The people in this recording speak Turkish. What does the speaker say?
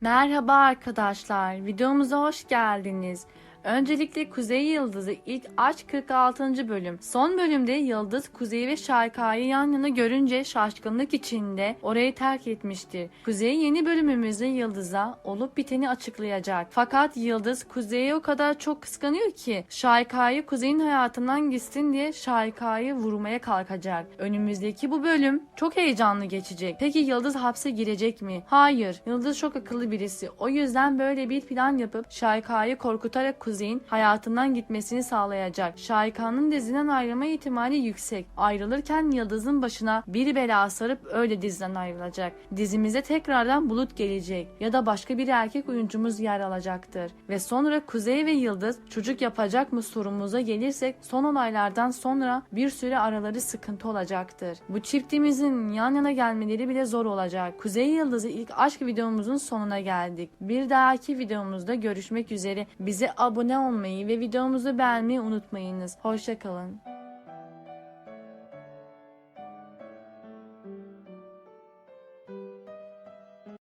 Merhaba arkadaşlar, videomuza hoş geldiniz. Öncelikle Kuzey Yıldızı ilk aşk 46. bölüm. Son bölümde Yıldız Kuzey ve Şayka'yı yan yana görünce şaşkınlık içinde orayı terk etmiştir. Kuzey yeni bölümümüzde Yıldız'a olup biteni açıklayacak. Fakat Yıldız Kuzey'i o kadar çok kıskanıyor ki Şayka'yı Kuzey'in hayatından gitsin diye Şayka'yı vurmaya kalkacak. Önümüzdeki bu bölüm çok heyecanlı geçecek. Peki Yıldız hapse girecek mi? Hayır. Yıldız çok akıllı birisi. O yüzden böyle bir plan yapıp Şayka'yı korkutarak Kuzey'in hayatından gitmesini sağlayacak. Şayka'nın diziden ayrılma ihtimali yüksek. Ayrılırken Yıldız'ın başına bir bela sarıp öyle diziden ayrılacak. Dizimize tekrardan Bulut gelecek ya da başka bir erkek oyuncumuz yer alacaktır. Ve sonra Kuzey ve Yıldız çocuk yapacak mı sorumuza gelirsek son olaylardan sonra bir süre araları sıkıntı olacaktır. Bu çiftimizin yan yana gelmeleri bile zor olacak. Kuzey Yıldız'ı ilk aşk videomuzun sonuna geldik. Bir dahaki videomuzda görüşmek üzere. Bize abone olmayı ve videomuzu beğenmeyi unutmayınız. Hoşçakalın.